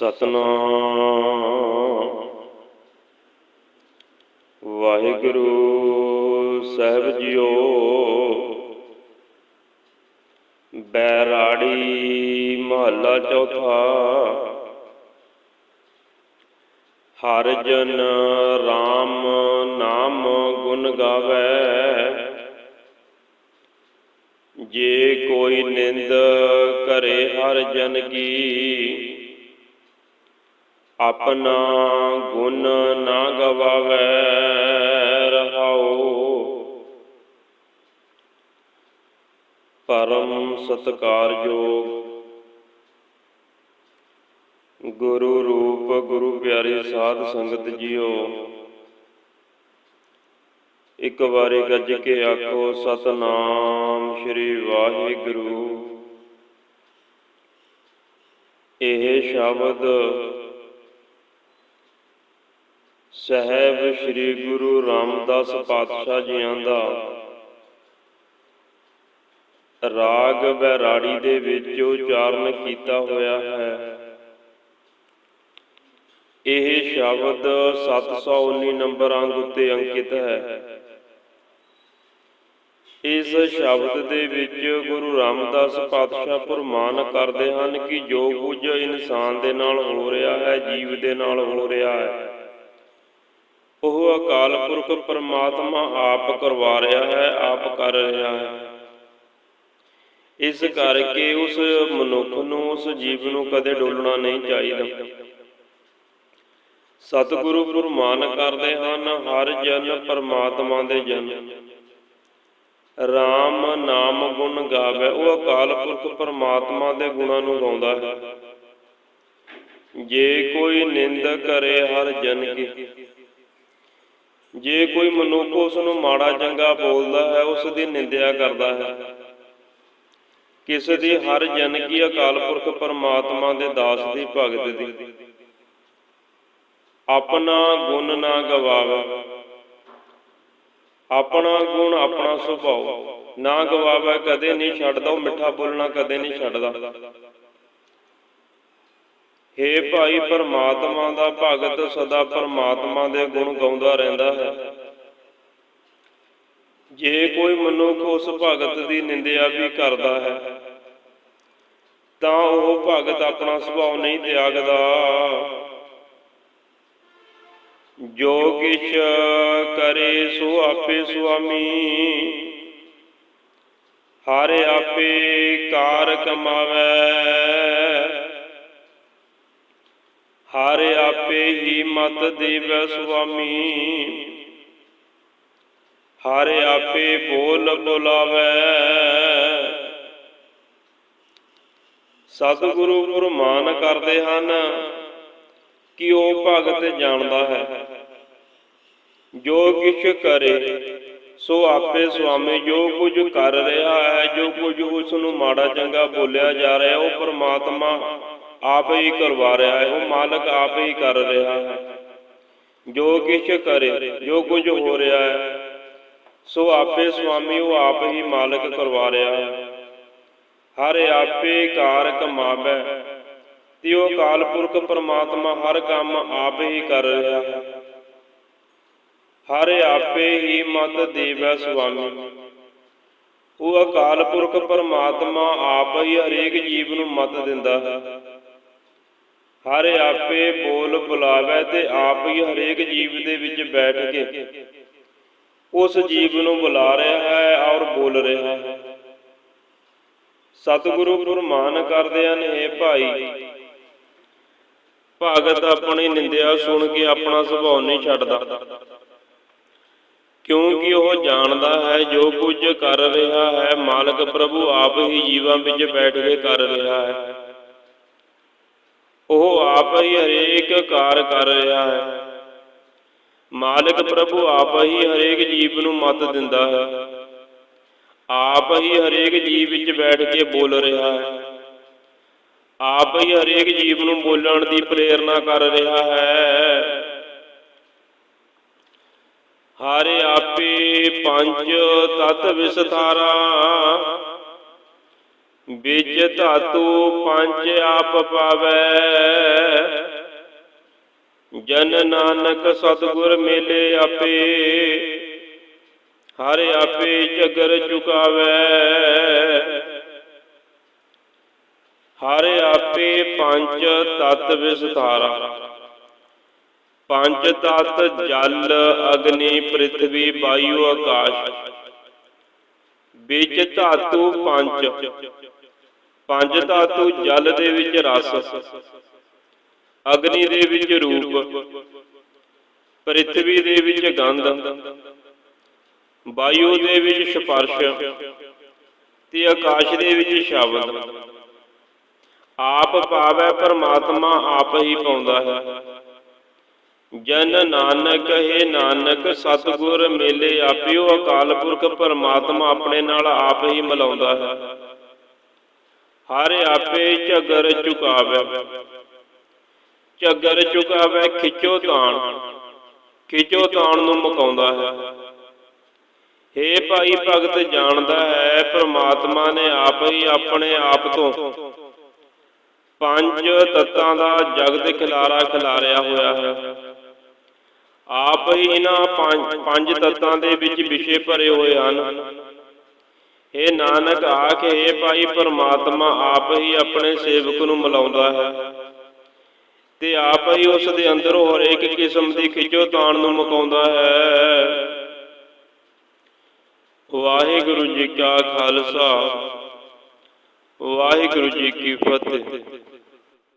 ਸਤਨਾਮ। ਵਾਹਿਗੁਰੂ ਸਾਹਿਬ ਜੀਓ। ਬੈਰਾੜੀ ਮਹੱਲਾ ਚੌਥਾ। ਹਰ ਜਨ RAM ਨਾਮ ਗੁਣ ਗਾਵੇ। ਜੇ ਕੋਈ ਨਿੰਦ ਕਰੇ ਹਰ ਜਨ ਕੀ ਆਪਣਾ ਗੁਣ ਨਾ ਗਵਾਵੇ, ਰਹਾਓ। ਪਰਮ ਸਤਕਾਰਯੋਗ ਗੁਰੂ ਰੂਪ, ਗੁਰੂ ਪਿਆਰੇ ਸਾਧ ਸੰਗਤ ਜੀਓ, ਇੱਕ ਵਾਰੀ ਗੱਜ ਕੇ ਆਖੋ, ਸਤਨਾਮ ਸ੍ਰੀ ਵਾਹਿਗੁਰੂ। ਇਹ ਸ਼ਬਦ ਸਹਿਬ ਸ੍ਰੀ ਗੁਰੂ ਰਾਮਦਾਸ ਪਾਤਸ਼ਾਹ ਜੀਆਂ ਦਾ। ਰਾਗ ਬੈਰਾੜੀ ਦੇ ਵਿੱਚ ਉਚਾਰਨ ਕੀਤਾ ਹੋਇਆ ਹੈ। ਇਹ ਸ਼ਬਦ 719 ਨੰਬਰ ਅੰਗ ਉੱਤੇ ਅੰਕਿਤ ਹੈ। ਇਸ ਸ਼ਬਦ ਦੇ ਵਿੱਚ ਗੁਰੂ ਰਾਮਦਾਸ ਪਾਤਸ਼ਾਹ ਫਰਮਾਨ ਕਰਦੇ ਹਨ ਕਿ ਜੋ ਕੁਝ ਇਨਸਾਨ ਦੇ ਨਾਲ ਹੋ ਰਿਹਾ ਹੈ, ਜੀਵ ਦੇ ਨਾਲ ਹੋ ਰਿਹਾ ਹੈ। ਉਹ ਅਕਾਲ ਪੁਰਖ ਪਰਮਾਤਮਾ ਆਪ ਕਰਵਾ ਰਿਹਾ ਹੈ, ਆਪ ਕਰ ਰਿਹਾ ਹੈ। ਇਸ ਕਰਕੇ ਉਸ ਮਨੁੱਖ ਨੂੰ, ਉਸ ਜੀਵ ਨੂੰ ਕਦੇ ਡੋਲਣਾ ਨਹੀਂ ਚਾਹੀਦਾ। ਸਤਿਗੁਰੂ ਫਰਮਾਨ ਕਰਦੇ ਹਨ, ਹਰ ਜਨ ਪਰਮਾਤਮਾ ਦੇ ਜਨ। RAM ਨਾਮ ਗੁਣ ਗਾਵੇ, ਉਹ ਅਕਾਲ ਪੁਰਖ ਪਰਮਾਤਮਾ ਦੇ ਗੁਣਾਂ ਨੂੰ ਗਾਉਂਦਾ ਹੈ। ਜੇ ਕੋਈ ਨਿੰਦ ਕਰੇ ਹਰ ਜਨ ਕੀ ਜੇ ਕੋਈ ਮਨੁੱਖ ਉਸ ਨੂੰ ਮਾੜਾ ਚੰਗਾ ਬੋਲਦਾ ਹੈ, ਉਸ ਦੀ ਨਿੰਦਿਆ ਕਰਦਾ ਹੈ। ਕਿਸ ਦੀ ਹਰ ਜਨ ਕੀ ਅਕਾਲ ਪੁਰਖ ਪਰਮਾਤਮਾ ਦੇ ਦਾਸ ਦੀ ਭਗਤ ਦੀ। ਆਪਣਾ ਗੁਣ ਨਾ ਗਵਾਵੇ। ਆਪਣਾ ਗੁਣ ਆਪਣਾ ਸੁਭਾਅ ਨਾ ਗਵਾਵੇ, ਕਦੇ ਨਹੀਂ ਛੱਡਦਾ, ਉਹ ਮਿੱਠਾ ਬੋਲਣਾ ਕਦੇ ਨਹੀਂ ਛੱਡਦਾ। ਹੇ ਭਾਈ ਪਰਮਾਤਮਾ ਦਾ ਭਗਤ ਸਦਾ ਪਰਮਾਤਮਾ ਦੇ ਗੁਣ ਗਾਉਂਦਾ ਰਹਿੰਦਾ ਹੈ। ਜੇ ਕੋਈ ਮਨੁੱਖ ਉਸ ਭਗਤ ਦੀ ਨਿੰਦਿਆ ਵੀ ਕਰਦਾ ਹੈ, ਤਾਂ ਉਹ ਭਗਤ ਆਪਣਾ ਸੁਭਾਅ ਨਹੀਂ ਤਿਆਗਦਾ। ਜੋ ਕਿਛ ਕਰੇ ਸੋ ਆਪੇ ਸੁਆਮੀ, ਹਰ ਆਪੇ ਕਾਰ ਕਮਾਵੇ। ਹਰ ਆਪੇ ਹੀ ਮਤ ਦੇਵੈ ਸੁਆਮੀ। ਹਰ ਆਪੇ ਬੋਲ ਬੁਲਾਵੇ। ਸਤਿਗੁਰੂ ਫਰਮਾਨ ਕਰਦੇ ਹਨ ਕਿ ਉਹ ਭਗਤ ਜਾਣਦਾ ਹੈ। ਜੋ ਕਿਛ ਕਰੇ, ਸੋ ਆਪੇ ਸੁਆਮੀ ਜੋ ਕੁਝ ਕਰ ਰਿਹਾ ਹੈ, ਜੋ ਕੁਝ ਉਸ ਨੂੰ ਮਾੜਾ ਚੰਗਾ ਬੋਲਿਆ ਜਾ ਰਿਹਾ, ਉਹ ਪਰਮਾਤਮਾ ਆਪ ਹੀ ਕਰਵਾ ਰਿਹਾ ਹੈ, ਉਹ ਮਾਲਕ ਆਪ ਹੀ ਕਰ ਰਿਹਾ ਹੈ। ਜੋ ਕਿਛ ਕਰੇ, ਜੋ ਕੁਝ ਹੋ ਰਿਹਾ ਹੈ, ਸੋ ਆਪੇ ਸੁਆਮੀ ਉਹ ਆਪ ਹੀ ਮਾਲਕ ਕਰਵਾ ਰਿਹਾ ਹੈ। ਹਰ ਆਪੇ ਕਾਰ ਕਮਾਵੇ, ਤੇ ਉਹ ਕਾਲ ਪੁਰਖ ਪਰਮਾਤਮਾ ਹਰ ਕੰਮ ਆਪ ਹੀ ਕਰ ਰਿਹਾ ਹੈ। ਹਰ ਆਪੇ ਹੀ ਮਤ ਦੇਵੈ ਸੁਆਮੀ ਉਹ ਅਕਾਲ ਪੁਰਖ ਪਰਮਾਤਮਾ ਆਪ ਹੀ ਹਰੇਕ ਜੀਵ ਨੂੰ ਮਤ ਦਿੰਦਾ ਹੈ। ਹਰ ਆਪੇ ਬੋਲ ਬੁਲਾਵੇ ਤੇ ਆਪ ਹੀ ਹਰੇਕ ਜੀਵ ਦੇ ਵਿੱਚ ਬੈਠ ਕੇ। ਉਸ ਜੀਵ ਨੂੰ ਬੁਲਾ ਰਿਹਾ ਹੈ ਔਰ ਬੋਲ ਰਿਹਾ ਹੈ। ਸਤਿਗੁਰੂ ਫਰਮਾਨ ਕਰਦੇ ਹਨ हे ਭਾਈ, ਭਗਤ ਆਪਣੀ ਨਿੰਦਿਆ ਸੁਣ ਕੇ ਆਪਣਾ ਸੁਭਾਅ ਨਹੀਂ ਛੱਡਦਾ। ਕਿਉਂਕਿ ਉਹ ਜਾਣਦਾ ਹੈ, ਜੋ ਕੁਝ ਕਰ ਰਿਹਾ ਹੈ, ਮਾਲਕ ਪ੍ਰਭੂ ਆਪ ਹੀ ਜੀਵਾਂ ਵਿੱਚ ਬੈਠ ਕੇ ਕਰ ਰਿਹਾ ਹੈ। ਉਹ ਆਪ ਹੀ ਹਰੇਕ ਕਾਰ ਕਰ ਰਿਹਾ ਹੈ। ਮਾਲਕ ਪ੍ਰਭੂ ਆਪ ਹੀ ਹਰੇਕ ਜੀਵ ਨੂੰ ਮਤ ਦਿੰਦਾ ਹੈ। ਆਪ ਹੀ ਹਰੇਕ ਜੀਵ ਵਿੱਚ ਬੈਠ ਕੇ ਬੋਲ ਰਿਹਾ ਹੈ। ਆਪ ਹੀ ਹਰੇਕ ਜੀਵ ਨੂੰ ਬੋਲਣ ਦੀ ਪ੍ਰੇਰਣਾ ਕਰ ਰਿਹਾ ਹੈ। ਹਾਰੇ ਆਪੇ ਪੰਜ ਤਤ ਵਿਸਥਾਰਾ ਵਿੱਚ ਧਾਤੂ ਪੰਜ ਆਪ ਪਾਵੈ। ਜਨ ਨਾਨਕ ਸਤਿਗੁਰ ਮੇਲੇ ਆਪੇ, ਹਰ ਆਪੇ ਝਗਰ ਚੁਕਾਵੈ। ਹਰ ਆਪੇ ਪੰਜ ਤਤ ਵਿਸਥਾਰਾ ਪੰਜ ਤਤ ਜਲ ਅਗਨੀ ਪ੍ਰਿਥਵੀ ਵਾਯੂ ਆਕਾਸ਼। ਵਿੱਚ ਧਾਤੂ ਪੰਜ। ਪੰਜ ਧਾਤੂ ਜਲ ਦੇ ਵਿੱਚ ਰਸ ਅਗਨੀ ਦੇ ਵਿੱਚ ਰੂਪ ਪ੍ਰਿਥਵੀ ਦੇ ਵਿੱਚ ਗੰਧ ਵਾਯੂ ਦੇ ਵਿੱਚ ਸਪਰਸ਼ ਤੇ ਆਕਾਸ਼ ਦੇ ਵਿੱਚ ਸ਼ਬਦ। ਆਪ ਪਾਵੈ ਪਰਮਾਤਮਾ ਆਪ ਹੀ ਪਾਉਂਦਾ ਹੈ। ਜਨ ਨਾਨਕ ਹੈ ਨਾਨਕ ਸਤਿਗੁਰ ਮੇਲੇ ਆਪਿਓ ਅਕਾਲ ਪੁਰਖ ਪਰਮਾਤਮਾ ਆਪਣੇ ਨਾਲ ਆਪ ਹੀ ਮਿਲਾਉਂਦਾ ਹੈ। ਹਰ ਆਪੇ ਝਗਰ ਚੁਕਾਵੇ ਝਗਰ ਚੁਕਾਵੇ ਖਿੱਚੋ ਤਾਣ। ਖਿੱਚੋ ਤਾਣ ਨੂੰ ਮੁਕਾਉਂਦਾ ਹੈ। ਹੇ ਭਾਈ ਭਗਤ, ਜਾਣਦਾ ਹੈ, ਪ੍ਰਮਾਤਮਾ ਨੇ ਆਪ ਹੀ ਆਪਣੇ ਆਪ ਤੋਂ ਪੰਜ ਤੱਤਾਂ ਦਾ ਜਗਤ ਖਿਲਾਰਾ ਖਿਲਾਰਿਆ ਹੋਇਆ ਹੈ। ਆਪ ਹੀ ਇਹਨਾਂ ਪੰਜ ਪੰਜ ਤੱਤਾਂ ਦੇ ਵਿੱਚ ਵਿਸ਼ੇ ਭਰੇ ਹੋਏ ਹਨ। ਇਹ ਨਾਨਕ ਆਖੇ ਇਹ ਭਾਈ ਪਰਮਾਤਮਾ ਆਪ ਹੀ ਆਪਣੇ ਸੇਵਕ ਨੂੰ ਮਿਲਾਉਂਦਾ ਹੈ ਤੇ ਆਪ ਹੀ ਉਸ ਦੇ ਅੰਦਰ ਹਰੇਕ ਕਿਸਮ ਦੀ ਖਿੱਚੋ ਤਾਣ ਨੂੰ ਮੁਕਾਉਂਦਾ ਹੈ। ਵਾਹਿਗੁਰੂ ਜੀ ਕਾ ਖਾਲਸਾ, ਵਾਹਿਗੁਰੂ ਜੀ ਕੀ ਫਤਿਹ।